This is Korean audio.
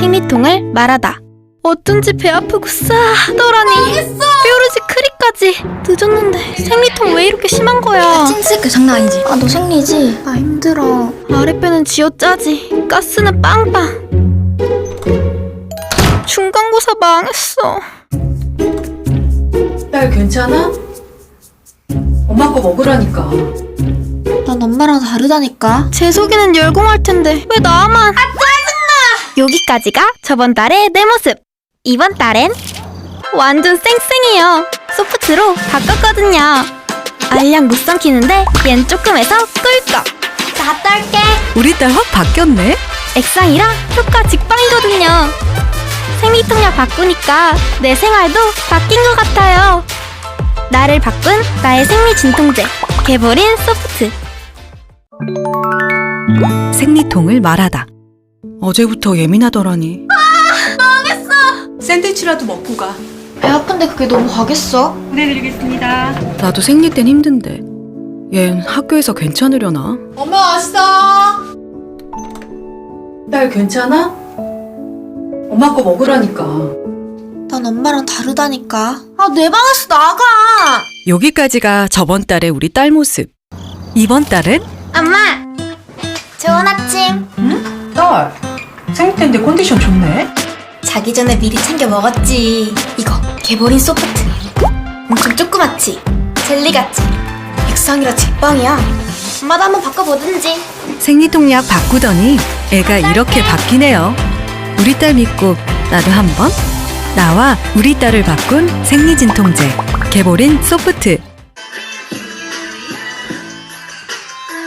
생리통을 말하다. 어쩐지 배 아프고 싸하더라니. 뾰루지 크리까지. 늦었는데 생리통 왜 이렇게 심한 거야? 찐스크 장난 아니지? 아 너 생리지? 아 힘들어 아랫배는 쥐어짜지. 가스는 빵빵. 중간고사 망했어. 딸 괜찮아? 엄마 거 먹으라니까. 난 엄마랑 다르다니까 제 속에는 열공할 텐데 왜 나만? 아 짜증나! 여기까지가 저번 달의 내 모습. 이번 달엔 완전 쌩쌩해요. 소프트로 바꿨거든요. 알약 못 삼키는데 얜 조금해서 꿀꺽. 나 떨게 우리 딸 확 바뀌었네. 액상이라 효과 직방이거든요. 생리통약 바꾸니까 내 생활도 바뀐 것 같아요. 나를 바꾼 나의 생리 진통제 개보린 소프트. 생리통을 말하다. 어제부터 예민하더라니. 샌드위치라도 먹고 가. 배 아픈데 그게 너무 가겠어? 나도 생리 땐 힘든데. 얜 학교에서 괜찮으려나? 엄마 왔어. 딸 괜찮아? 엄마 거 먹으라니까. 난 엄마랑 다르다니까 아 내 방에서 나가 여기까지가 저번 달의 우리 딸 모습. 이번 달은 엄마, 좋은 아침 딸 생리 때인데 컨디션 좋네. 자기 전에 미리 챙겨 먹었지 이거 개보린 소프트 엄청 조그맣지? 젤리 같지? 액상이라 직방이야 엄마도 한번 바꿔보든지 생리통약 바꾸더니 애가 이렇게 바뀌네요. 우리 딸 믿고 나도 한번. 나와 우리 딸을 바꾼 생리진통제 개보린 소프트